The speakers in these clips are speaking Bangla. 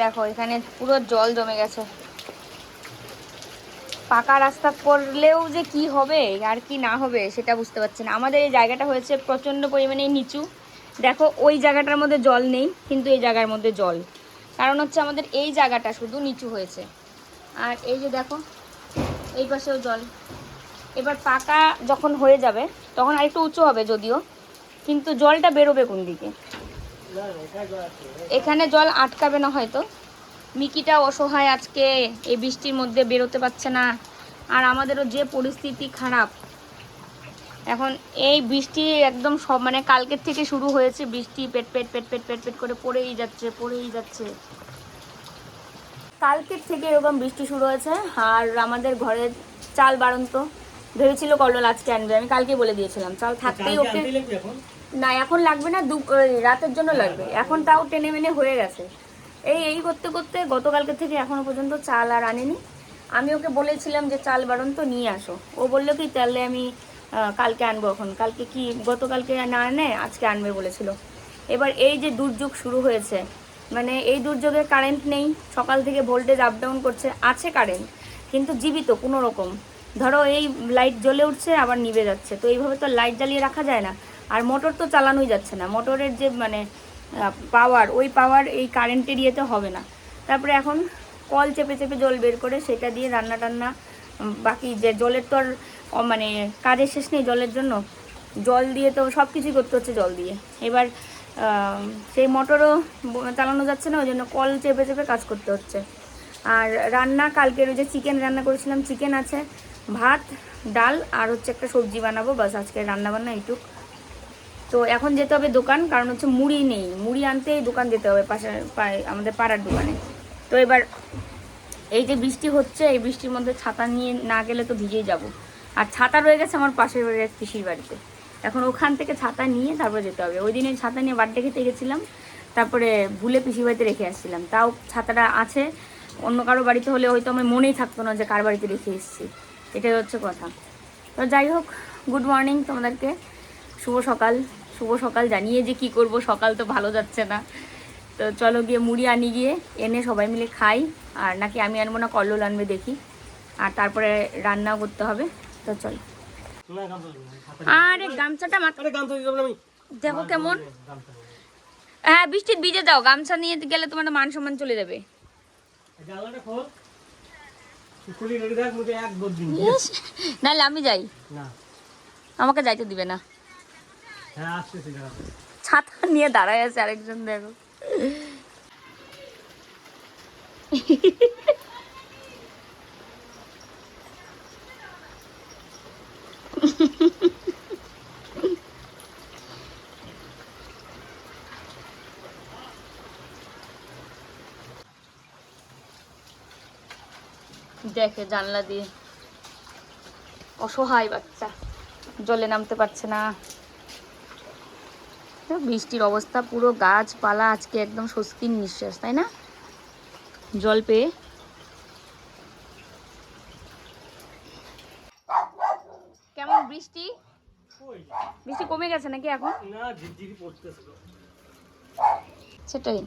দেখো, এখানে পুরো জল জমে গেছে। পাকা রাস্তা করলেও যে কি হবে, আর কি না হবে, সেটা বুঝতে পারছি না। আমাদের এই জায়গাটা হয়েছে প্রচণ্ড পরিমাণে নিচু। দেখো, ওই জায়গাটার মধ্যে জল নেই, কিন্তু এই জায়গার মধ্যে জল। কারণ হচ্ছে আমাদের এই জায়গাটা শুধু নিচু হয়েছে। আর এই যে দেখো, এই পাশেও জল। এবার পাকা যখন হয়ে যাবে, তখন আরেকটু উঁচু হবে যদিও, কিন্তু জলটা বেরোবে কোন দিকে এখানে জল আটকাবে না হয়তো। মিকিটা অসহায় আজকে এই বৃষ্টির মধ্যে বেরোতে পারছে না। আর আমাদেরও যে পরিস্থিতি খারাপ। এখন এই বৃষ্টি একদম সব মানে কালকের থেকে শুরু হয়েছে বৃষ্টি পেট পেট পেট পেট পেট পেট করে পড়েই যাচ্ছে পড়েই যাচ্ছে। কালকের থেকে এরকম বৃষ্টি শুরু হয়েছে আর আমাদের ঘরে চাল বাড়ন্ত। ভেবেছিল কল্লোল আজকে আনবে আমি কালকে বলে দিয়েছিলাম চাল থাকতেই ওকে। না, এখন লাগবে না, দু রাতের জন্য লাগবে। এখন তাও টেনে মেনে হয়ে গেছে। এই এই করতে করতে গতকালকে থেকে এখনও পর্যন্ত চাল আর আনেনি। আমি ওকে বলেছিলাম যে, চাল বারণ তো নিয়ে আসো। ও বলল কি, তাহলে আমি কালকে আনব এখন। কালকে কি গতকালকে না আনে, আজকে আনবে বলেছিল। এবার এই যে দুর্যোগ শুরু হয়েছে মানে এই দুর্যোগে কারেন্ট নেই, সকাল থেকে ভোল্টেজ আপ ডাউন করছে, আছে কারেন্ট কিন্তু জীবিত কোনো রকম ধরো এই লাইট জ্বলে উঠছে, আবার নিভে যাচ্ছে। তো এইভাবে তো লাইট জ্বালিয়ে রাখা যায় না। আর মোটর তো চালানোই যাচ্ছে না। মোটরের যে মানে পাওয়ার ওই পাওয়ার এই কারেন্টের ইয়েতে হবে না। তারপরে এখন কল চেপে চেপে জল বের করে সেটা দিয়ে রান্না টান্না বাকি যে জলের তো আর মানে কাজের শেষ নেই জলের জন্য, জল দিয়ে তো সব কিছুই করতে হচ্ছে জল দিয়ে। এবার সেই মোটরও চালানো যাচ্ছে না ওই জন্য কল চেপে চেপে কাজ করতে হচ্ছে। আর রান্না, কালকের ওই যে চিকেন রান্না করেছিলাম চিকেন আছে, ভাত, ডাল, আর হচ্ছে একটা সবজি বানাবো, বাস আজকে রান্না বান্না এইটুক। তো এখন যেতে হবে দোকান, কারণ হচ্ছে মুড়ি নেই। মুড়ি আনতেই দোকান যেতে হবে পাশে আমাদের পাড়ার দোকানে। তো এবার এই যে বৃষ্টি হচ্ছে, এই বৃষ্টির মধ্যে ছাতা নিয়ে না গেলে তো ভিজেই যাব। আর ছাতা রয়ে গেছে আমার পাশের বাড়ির এক পিসির বাড়িতে। এখন ওখান থেকে ছাতা নিয়ে তারপরে যেতে হবে। ওই দিনে ছাতা নিয়ে বার্থডে খেতে গেছিলাম, তারপরে ভুলে পিসির বাড়িতে রেখে আসছিলাম। তাও ছাতাটা আছে, অন্য কারও বাড়িতে হলে হয়তো আমার মনেই থাকতো না যে কার বাড়িতে রেখে এসেছি। এটাই হচ্ছে কথা। তো যাই হোক, গুড মর্নিং তোমাদেরকে। শুভ সকাল। শুভ সকাল জানিয়ে যে কি করব সকাল তো ভালো যাচ্ছে না। তো চলো গিয়ে মুড়ি আনি গিয়ে এনে সবাই মিলে খাই। আর নাকি আমি আনব না কল্লোল আনবে দেখি। আর তারপরে রান্নাও করতে হবে তো চল। আরে গামছাটা দেখো কেমন। হ্যাঁ বৃষ্টির ভিজে দাও গামছা নিয়ে গেলে তোমার মান সম্মান চলে যাবে। নাহলে আমি যাই। না। আমাকে যাইতে দিবে না। ছাতা নিয়ে দাঁড়ায় আছে আরেকজন, দেখো। দেখে জানলা দিয়ে। অসহায় বাচ্চা, জলে নামতে পারছে না। তো বৃষ্টির অবস্থা পুরো গাছপালা আজকে একদম স্বস্তির নিঃশ্বাস তাই না? জল পেয়ে। কেমন বৃষ্টি? বৃষ্টি কমে গেছে নাকি এখন? না ঝিরঝিরি পড়তেছে সেটাই।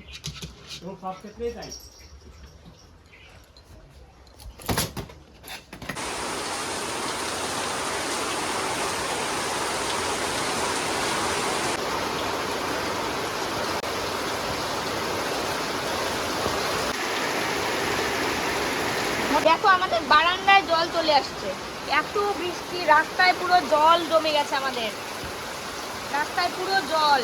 দেখো আমাদের বারান্দায় জল চলে আসছে। এত বৃষ্টি রাস্তায় পুরো জল জমে গেছে আমাদের। রাস্তায় পুরো জল।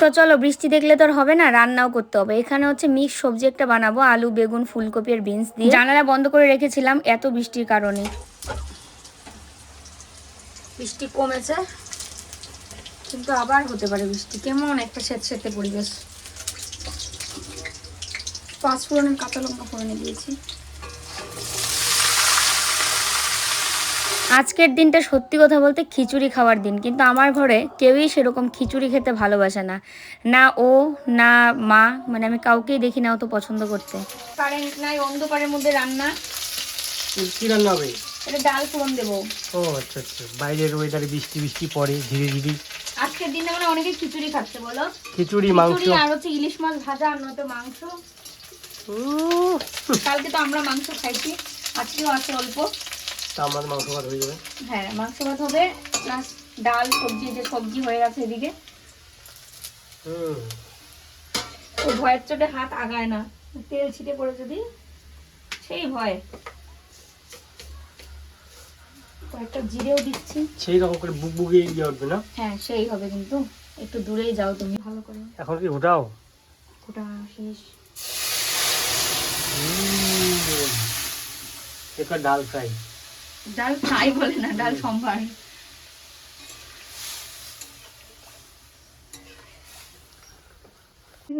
তো চলো বৃষ্টি দেখলে তো আর হবে না রান্নাও করতে হবে। এখানে হচ্ছে মিক্স সবজি একটা বানাবো আলু বেগুন ফুলকপি আর বিনস দিয়ে। জানালা বন্ধ করে রেখেছিলাম এত বৃষ্টির কারণে। বৃষ্টি কমেছে। কিন্তু আবার হতে পারে বৃষ্টি। কেমন একটা স্যাঁতস্যাঁতে পরিবেশ। পাঁচ ফোড়নের কাঁচা লঙ্কা ফোড়নে দিয়েছি। আজকের দিনটা সত্যি কথা বলতে খিচুড়ি খাওয়ার দিন কিন্তু আমার ঘরে কেউই সেরকম খিচুড়ি খেতে ভালোবাসে না। না ও না মা মানে আমি কাউকেই দেখি না অত পছন্দ করতে। কারেন্ট নাই অন্ধকারের মধ্যে রান্না। কি রান্না হবে? এটা ডাল ফোড়ন দেবো। ও আচ্ছা আচ্ছা। বাইরের ওয়েদারে বৃষ্টি বৃষ্টি পড়ে ধীরে ধীরে। আজকের দিনে মানে অনেকে খিচুড়ি খাচ্ছে বলো? খিচুড়ি মাংস। আর হচ্ছে ইলিশ মাছ ভাজা আর নয়তো মাংস। কালকে তো আমরা মাংস খাইছি আজকেও আছে অল্প। মাংস ভাত হয়ে যাবে। হ্যাঁ মাংস ভাত হবে প্লাস ডাল সবজি যে সবজি হয়ে গেছে এদিকে। হুম ভয়ের চোটে হাত আগায় না। তেল ছিটে পড়ে যদি সেই ভয় কয়েকটা জিরেও দিচ্ছি। সেই রকম করে বুক বুকে ইয়ে উঠবে না? হ্যাঁ সেই হবে কিন্তু। একটু দূরেই যাও তুমি। ভালো করে। এখন কি ওটাও? ওটা শেষ। এটা ডাল ফ্রাই। ডাল ফ্রাই বলে না ডাল সম্ভার।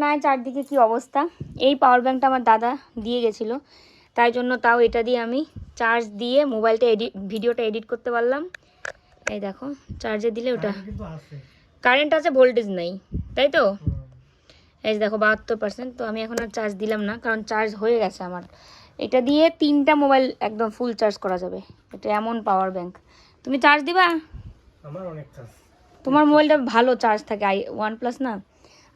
না চারদিকে কি অবস্থা? এই পাওয়ার ব্যাংকটা আমার দাদা দিয়ে গেছিল। তাই জন্য তাও এটা দিয়ে আমি চার্জ দিয়ে মোবাইলটা এডিট ভিডিওটা এডিট করতে পারলাম। এই দেখো চার্জে দিলে ওটা কারেন্ট আছে। ভোল্টেজ নেই তাই তো? এই দেখো বাহাত্তর পার্সেন্ট তো আমি এখন আর চার্জ দিলাম না কারণ চার্জ হয়ে গেছে আমার। এটা দিয়ে তিনটা মোবাইল একদম ফুল চার্জ করা যাবে। এটা এমন পাওয়ার ব্যাংক তুমি চার্জ দিবা? আমার অনেক কাজ তোমার মোবাইলটা ভালো চার্জ থাকে আই ওয়ান প্লাস না?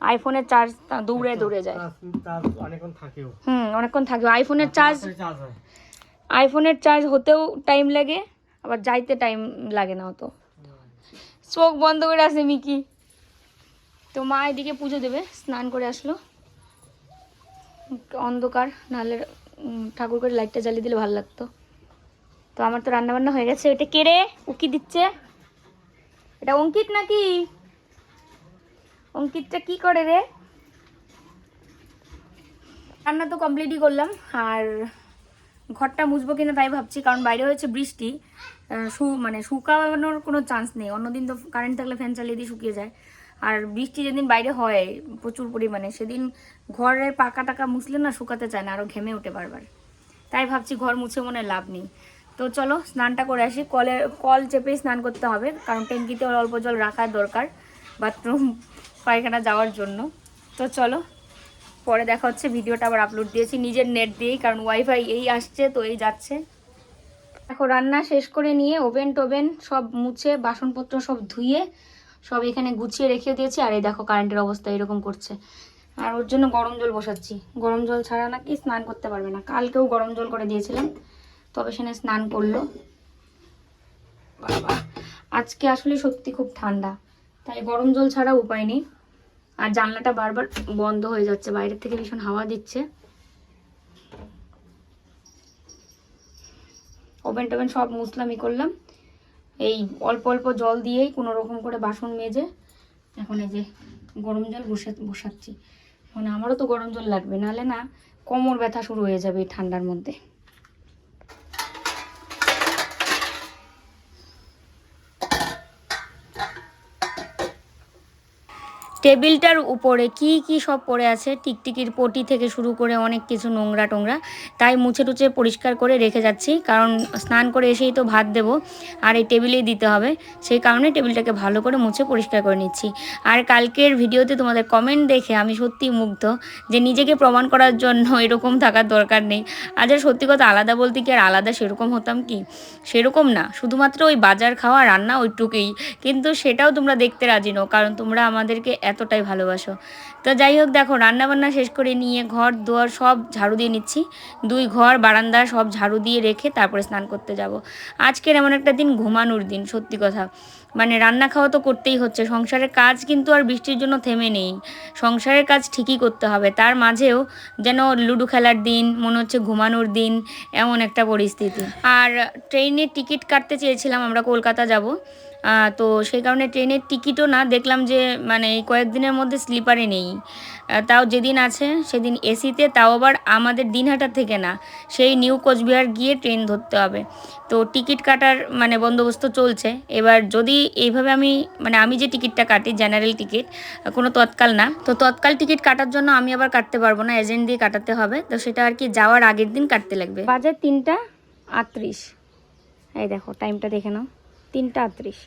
আইফোনের চার্জ দৌড়ে দৌড়ে যায়। তার অনেকক্ষণ থাকেও। হুম অনেকক্ষণ থাকে আইফোনের চার্জ আইফোনের চার্জ হতেও টাইম লাগে আবার যাইতে টাইম লাগে না অত। চোখ বন্ধ করে আছে মিকি। তো মা এদিকে পুজো দেবে স্নান করে আসলো। অন্ধকার নাহলে ঠাকুর করে লাইটটা জ্বালিয়ে দিলে ভালো লাগতো। তো আমার তো রান্না বান্না হয়ে গেছে। এটা কে রে? উকি দিচ্ছে। এটা অঙ্কিত নাকি? অঙ্কিতটা কি করে রে? রান্না তো কমপ্লিটই করলাম, আর ঘরটা মুছবো কিনা তাই ভাবছি, কারণ বাইরে হয়েছে বৃষ্টি শু মানে শুকানোর কোনো চান্স নেই। অন্যদিন তো কারেন্ট থাকলে ফ্যান চালিয়ে দিয়ে শুকিয়ে যায়। আর বৃষ্টি যেদিন বাইরে হয়, প্রচুর পরিমাণে, সেদিন ঘরের পাকা টাকা মুছলে না শুকাতে চায় না আরও ঘেমে ওঠে বারবার। তাই ভাবছি ঘর মুছে মনে লাভ নেই। তো চলো, স্নানটা করে আসি। কলে, কল চেপেই স্নান করতে হবে, কারণ ট্যাঙ্কিতে অল্প জল রাখার দরকার বাথরুম পায়খানা যাওয়ার জন্য। তো চলো, পরে দেখা হচ্ছে, ভিডিওটা আবার আপলোড দিয়েছি। নিজের নেট দিয়েই, কারণ ওয়াইফাই এই আসছে, তো এই যাচ্ছে। দেখো, রান্না শেষ করে নিয়ে ওভেন টোভেন সব মুছে, বাসনপত্র সব ধুয়ে, সব এখানে গুছিয়ে রেখে দিয়েছি। আর এই দেখো কারেন্টের অবস্থা এরকম করছে। আর ওর জন্য গরম জল বসাচ্ছি। গরম জল ছাড়া নাকি স্নান করতে পারবে না। কালকেও গরম জল করে দিয়েছিলাম, তবে সেখানে স্নান করল। বাবা, আজকে আসলে সত্যি খুব ঠান্ডা। তাই গরম জল ছাড়া উপায় নেই। আর জানলাটা বারবার বন্ধ হয়ে যাচ্ছে, বাইরের থেকে ভীষণ হাওয়া দিচ্ছে। ওভেন টোভেন সব মুসলামি করলাম। এই অল্প অল্প জল দিয়েই কোনো রকম করে বাসন মেজে এখন এই যে গরম জল বসে, বসাচ্ছি। মানে আমারও তো গরম জল লাগবে, নাহলে না কোমর ব্যথা শুরু হয়ে যাবে এই ঠান্ডার মধ্যে। টেবিলটার উপরে কি কি সব পড়ে আছে? টিকটিকির পটি থেকে শুরু করে অনেক কিছু নোংরা টোংরা। তাই মুছে টুছে পরিষ্কার করে রেখে যাচ্ছি। কারণ স্নান করে এসেই তো ভাত দেবো আর এই টেবিলেই দিতে হবে। সেই কারণে টেবিলটাকে ভালো করে মুছে পরিষ্কার করে নিচ্ছি। আর কালকের ভিডিওতে তোমাদের কমেন্ট দেখে আমি সত্যি মুগ্ধ যে নিজেকে প্রমাণ করার জন্য এরকম থাকার দরকার নেই। আর সত্যি কথা আলাদা বলতে কি আর আলাদা সেরকম হতাম কি? সেরকম না। শুধুমাত্র ওই বাজার খাওয়া, রান্না ওইটুকুই। কিন্তু সেটাও তোমরা দেখতে রাজি নও। কারণ তোমরা আমাদেরকে এতটাই ভালোবাসো। তো যাই হোক, দেখো, রান্নাবান্না শেষ করে নিয়ে ঘর, দুয়ার সব ঝাড়ু দিয়ে নিচ্ছি। দুই ঘর, বারান্দা সব ঝাড়ু দিয়ে রেখে তারপরে স্নান করতে যাব। আজকের এমন একটা দিন, ঘুমানোর দিন, সত্যি কথা। মানে রান্না খাওয়া তো করতেই হচ্ছে। সংসারের কাজ কিন্তু আর বৃষ্টির জন্য থেমে নেই। সংসারের কাজ ঠিকই করতে হবে। তার মাঝেও যেন লুডো খেলার দিন, মনে হচ্ছে ঘুমানোর দিন, এমন একটা পরিস্থিতি। আর ট্রেনের টিকিট কাটতে চেয়েছিলাম, আমরা কলকাতা যাব। তো সেই কারণে ট্রেনের টিকিটও না, দেখলাম যে মানে এই কয়েকদিনের মধ্যে স্লিপারে নেই। তাও যেদিন আছে, সেদিন এসিতে, তাও আবার আমাদের দিনহাটা থেকে না। সেই নিউ কোচবিহার গিয়ে ট্রেন ধরতে হবে। তো টিকিট কাটার মানে বন্দোবস্ত চলছে। এবার যদি এইভাবে আমি মানে আমি যে টিকিটটা কাটি, জেনারেল টিকিট, কোনো তৎকাল না। তো তৎকাল টিকিট কাটার জন্য আমি আবার কাটতে পারব না, এজেন্ট দিয়ে কাটাতে হবে। তো সেটা আর কি যাওয়ার আগের দিন কাটতে লাগবে। বাজে তিনটা আটত্রিশ। এই দেখো টাইমটা দেখে নাও। তিনটা আটত্রিশ।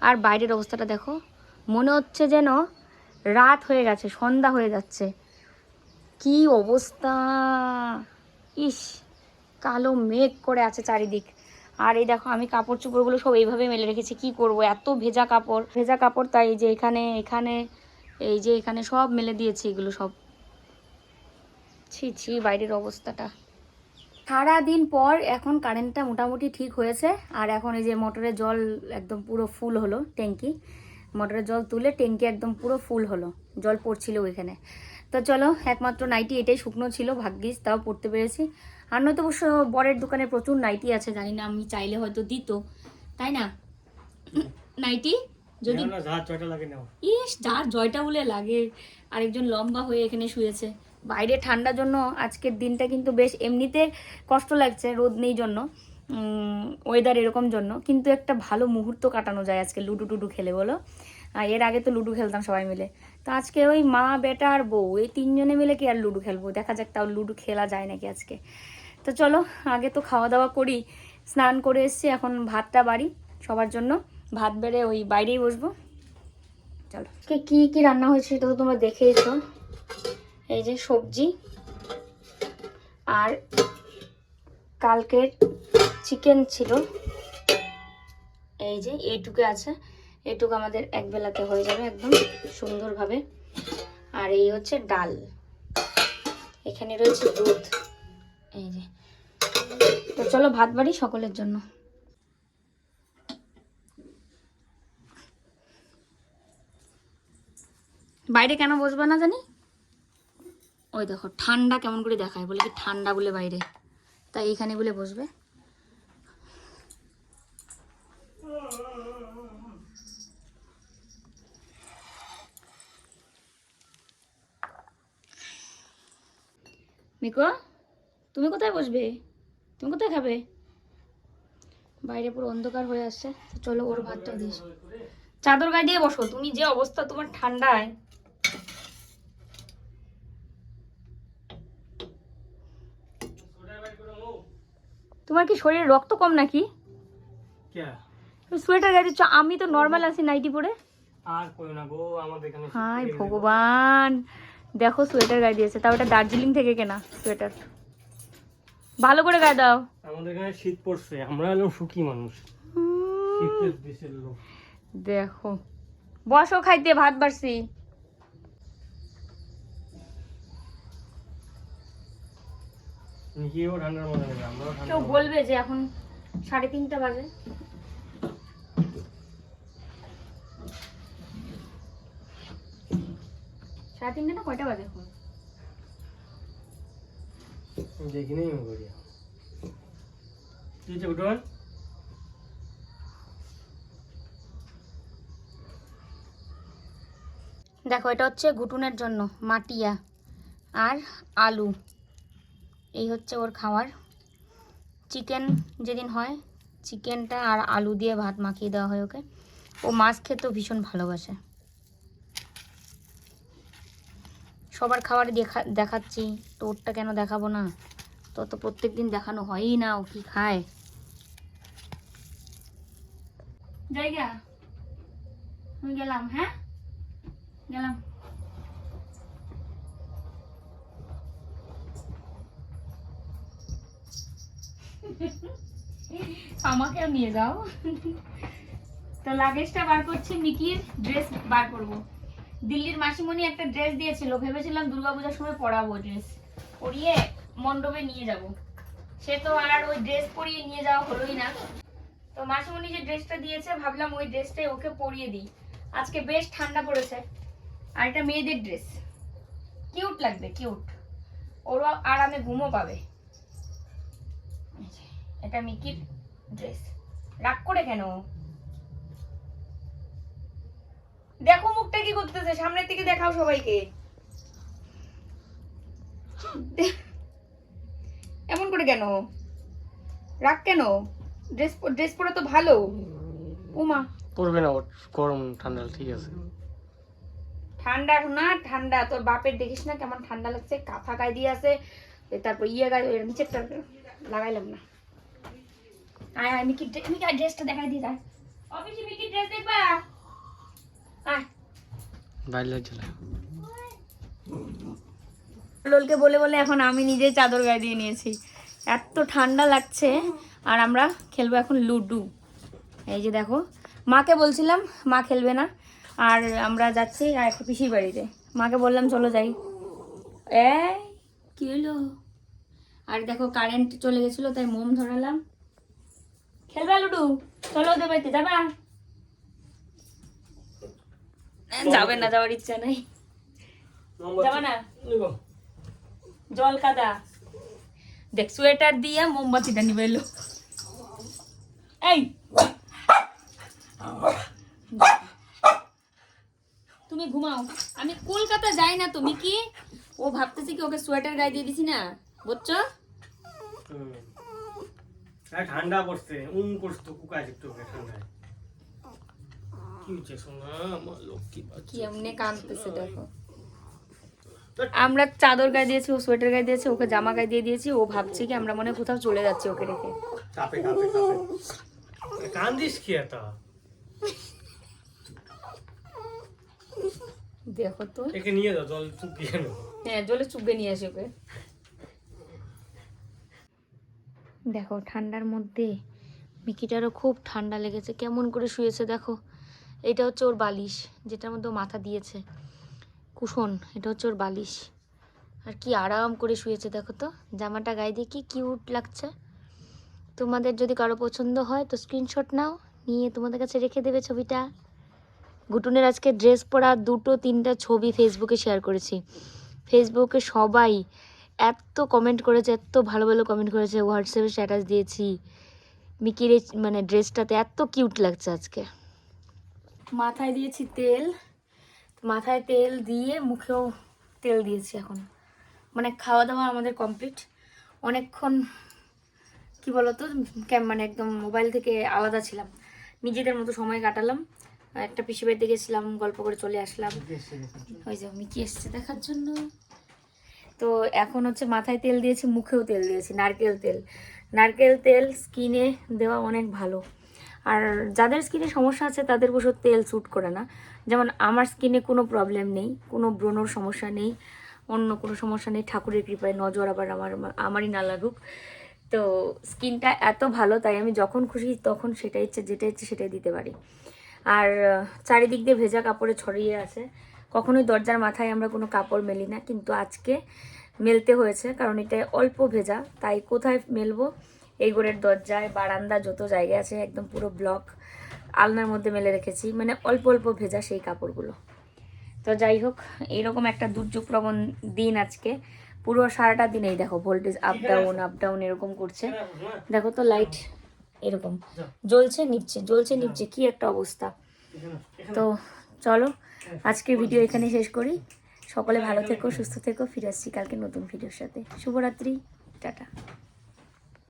আর বাইরের অবস্থাটা দেখো, মনে হচ্ছে যেন রাত হয়ে গেছে, সন্ধ্যা হয়ে যাচ্ছে। কি অবস্থা? ইস, কালো মেঘ করে আছে চারিদিক। আর এই দেখো, আমি কাপড় চোপড়গুলো সব এইভাবে মেলে রেখেছি, কি করব? এত ভেজা কাপড়। ভেজা কাপড় তাই যে এখানে এখানে, এই যে এখানে সব মেলে দিয়েছি এগুলো সব। ছি ছি, বাইরের অবস্থাটা। সারাদিন পর এখন কারেন্টটা মোটামুটি ঠিক হয়েছে। আর এখন এই যে মোটরের জল একদম পুরো ফুল হলো ট্যাঙ্কি। মোটরের জল তুলে ট্যাঙ্কি একদম পুরো ফুল হলো। জল পড়ছিল ওইখানে। তো চলো একমাত্র নাইটি এটাই শুকনো ছিল ভাগ্যিস তাও পড়তে পেরেছি। আর নয়তো অবশ্য বরের দোকানে প্রচুর নাইটি আছে জানি না আমি চাইলে হয়তো দিত। তাই না? নাইটি যদি ইস যার জয়টা বলে লাগে। আরেকজন লম্বা হয়ে এখানে শুয়েছে। বাইরে ঠান্ডার জন্য আজকের দিনটা কিন্তু বেশ এমনিতে কষ্ট লাগছে, রোদ নেই জন্য ওয়েদার এরকম জন্য, কিন্তু একটা ভালো মুহূর্ত কাটানো যায় আজকে লুডু টুডু খেলে, বলো? আর এর আগে তো লুডু খেলতাম সবাই মিলে। তো আজকে ওই মা, বেটা আর বউ, এই তিনজনে মিলে কি আর লুডু খেলব? দেখা যাক তাও লুডু খেলা যায় নাকি আজকে। তো চলো, আগে তো খাওয়া দাওয়া করি, স্নান করে এসছি, এখন ভাতটা বাড়ি, সবার জন্য। ভাত বেড়ে ওই বাইরেই বসবো। চলো। কি কি রান্না হয়েছে সেটা তো তোমরা দেখেইছো এই যে সবজি। আর কালকের চিকেন ছিল। এই যে এইটুকু আছে। এইটুকু আমাদের এক বেলাতে হয়ে যাবে একদম সুন্দরভাবে। আর এই হচ্ছে ডাল। এখানে রয়েছে দুধ। এই যে। তো চলো ভাত বাড়ি সকলের জন্য। বাইরে কেন বসবে না জানি? ওই দেখো, ঠান্ডা কেমন করে দেখায়, বলে কি ঠান্ডা বলে বাইরে। তাই এখানে বলে বসবে। মিকো, তুমি কোথায় বসবে? তুমি কোথায় খাবে? বাইরে পুরো অন্ধকার হয়ে আসছে চলো ওর ভাতটা দিস চাদর গায়ে দিয়ে বসো, তুমি যে অবস্থা তোমার ঠান্ডায় তোমার কি শরীরে রক্ত কম নাকি? সোয়েটার গায়ে দিচ্ছ আমি তো নর্মাল আছি নাইটি পরে। হাই ভগবান। দেখো সোয়েটার গায়ে দিয়েছে তাও এটা দার্জিলিং থেকে কেনা সোয়েটার ভালো করে গায়ে দাও। আমাদের এখানে শীত পড়ছে আমরা হলো সুখী মানুষ। দেখো। বসো খাইতে ভাত বাড়ছি। নিজেও ঠান্ডার মজা নেবে আমরাও কেউ বলবে যে এখন সাড়ে তিনটা বাজে। সাড়ে তিনটে না কয়টা বাজে এখন? দেখি নেই করি কি হচ্ছে উঠোন? দেখো এটা হচ্ছে ঘুটুনের জন্য মাটিয়া আর আলু। এই হচ্ছে ওর খাওয়ার। চিকেন যেদিন হয় চিকেনটা আর আলু দিয়ে ভাত মাখিয়ে দেওয়া হয় ওকে। ও মাছ খেতেও ভীষণ ভালোবাসে। সবার খাবার দেখা দেখাচ্ছি তো ওরটা কেন দেখাবো না? তো তো প্রত্যেক দিন দেখানো হয়ই না, ও কি খায়? জায়গা? গেলাম হ্যাঁ? গেলাম। আমাকেও নিয়ে যাও। তো লাগেজটা বার করছি, মিকির ড্রেস বার করব। দিল্লির মাসিমণি একটা ড্রেস দিয়েছিল, ভেবেছিলাম দুর্গাপূজার সময় পরাবো ড্রেস পরিয়ে মণ্ডপে নিয়ে যাব। সে তো আর ওই ড্রেস পরিয়ে নিয়ে যাওয়া হলোই না। তো মাসিমণি যে ড্রেসটা দিয়েছে, ভাবলাম ওই ড্রেসটাই ওকে পরিয়ে দিই। আজকে বেশ ঠান্ডা পড়েছে। আর এটা মেয়েদের ড্রেস কিউট লাগবে কিউট ওরও আরামে ঘুমও পাবে। এটা মিকির ড্রেস। রাগ করে কেন দেখো মুখটা কি করতেছে সামনের দিকে দেখাও সবাইকে। এমন করে কেন? রাগ কেন? ড্রেস ড্রেস পরা তো ভালো। উমা। পড়বে না গরম ঠান্ডা ঠিক আছে। ঠান্ডা না ঠান্ডা। তোর বাপের দেখিস না কেমন ঠান্ডা লাগছে কাঁথা গায়ে দিয়ে আছে তারপর ইয়ে গায়ে নিচেরটা লাগাইলাম না। আয় আয় মিকি মিকি ড্রেসটা দেখাই দিয়ে যায় অফিসে মিকি ড্রেস দেখবা? আয়। বাইরে চলে লোলকে বলে বলে এখন আমি নিজেই চাদর গায়ে দিয়ে নিয়েছি। এত ঠান্ডা লাগছে আর আমরা খেলব এখন লুডু। এই যে দেখো মাকে বলছিলাম মা খেলবে না। আর আমরা যাচ্ছি আর একটা পিসির বাড়িতে। মাকে বললাম চলো যাই। এ কি হলো? আর দেখো কারেন্ট চলে গেছিল তাই মোম ধরালাম। খেলবা লুডু? চলো ওদের বাড়িতে যাবা? যাবে না যাওয়ার ইচ্ছা নেই। যাবা না? জল কাদা। দেখ সোয়েটার দিয়ে মোমবাতিটা নিবে এলো এই! তুমি ঘুমাও। আমি কলকাতা যাই না তুমি কি ও ভাবতেছি কি ওকে সোয়েটার গায়ে দিয়ে দিছি না। বুঝছ? হুম। আর ঠান্ডা পড়ছে উম করছে তো কুকা একটু ঠান্ডায়। কি হচ্ছে সোনা আমার লক্ষ্মী কি এমনি কাঁদতেছে দেখো। আমরা চাদর গায়ে দিয়েছি ও সোয়েটার গায়ে দিয়েছে ওকে জামা গায়ে দিয়ে দিয়েছি ও ভাবছে কি আমরা মনে কোথাও চলে যাচ্ছি ওকে রেখে। কাপে কাপে কাপে কান্দিস কি এত দেখো তো। একে নিয়ে যাও জল নেব। হ্যাঁ জলে চুপবে নিয়ে আসি ওকে। দেখো, ঠান্ডার মধ্যে মিকিটারও খুব ঠান্ডা লেগেছে। কেমন করে শুয়েছে দেখো। এটা হচ্ছে ওর বালিশ, যেটার মধ্যে মাথা দিয়েছে। কুশন, এটা হচ্ছে ওর বালিশ। আর কি আরাম করে শুয়েছে দেখো তো। জামাটা গায়ে দিয়ে কি কিউট লাগছে। তোমাদের যদি কারও পছন্দ হয় তো স্ক্রিনশট নাও, নিয়ে তোমাদের কাছে রেখে দেবে ছবিটা। গুটুনের আজকে ড্রেস পরা দুটো তিনটা ছবি ফেসবুকে শেয়ার করেছি। ফেসবুকে সবাই এত কমেন্ট করেছে এত ভালো ভালো কমেন্ট করেছে হোয়াটসঅ্যাপে স্ট্যাটাস দিয়েছি। মিকির এই মানে ড্রেসটাতে এত কিউট লাগছে আজকে। মাথায় দিয়েছি তেল মাথায় তেল দিয়ে মুখেও তেল দিয়েছি এখন। মানে খাওয়া দাওয়া আমাদের কমপ্লিট অনেকক্ষণ কি বলতো ক্যাম মানে একদম মোবাইল থেকে আলাদা ছিলাম। নিজেদের মতো সময় কাটালাম। একটা পিসি বাড়িতে গেছিলাম গল্প করে চলে আসলাম। ওই যে মিকি এসছে দেখার জন্য। তো এখন হচ্ছে মাথায় তেল দিয়েছি, মুখেও তেল দিয়েছি, নারকেল তেল। নারকেল তেল স্কিনে দেওয়া অনেক ভালো। আর যাদের স্কিনে সমস্যা আছে, তাদের বসে তেল স্যুট করে না। যেমন আমার স্কিনে কোনো প্রবলেম নেই, কোনো ব্রণর সমস্যা নেই, অন্য কোনো সমস্যা নেই, ঠাকুরের কৃপায় নজর আবার আমার, আমারই না লাগুক। তো স্কিনটা এত ভালো, তাই আমি যখন খুশি তখন সেটা ইচ্ছে যেটা ইচ্ছে সেটাই দিতে পারি। আর চারিদিক দিয়ে ভেজা কাপড়ে ছড়িয়ে আছে। কখনোই দরজার মাথায় আমরা কোনো কাপড় মেলি না কিন্তু আজকে মেলতে হয়েছে কারণ এটা অল্প ভেজা তাই কোথায় মেলবো? এই ঘরের দরজায় বারান্দা যত জায়গা আছে একদম পুরো ব্লক আলনার মধ্যে মেলে রেখেছি মানে অল্প অল্প ভেজা সেই কাপড়গুলো। তো যাই হোক এইরকম একটা দুর্যোগপ্রবণ দিন আজকে। পুরো সারাটা দিনেই দেখো voltage up down up down এরকম করছে। দেখো তো লাইট এরকম। জ্বলছে নিচ্ছে জ্বলছে নিচ্ছে কি একটা অবস্থা। তো চলো, আজকের ভিডিও এখানে শেষ করি। সকলে ভালো থেকো, সুস্থ থেকো, ফিরে আসছি কালকে নতুন ভিডিওর সাথে। শুভরাত্রি, টাটা।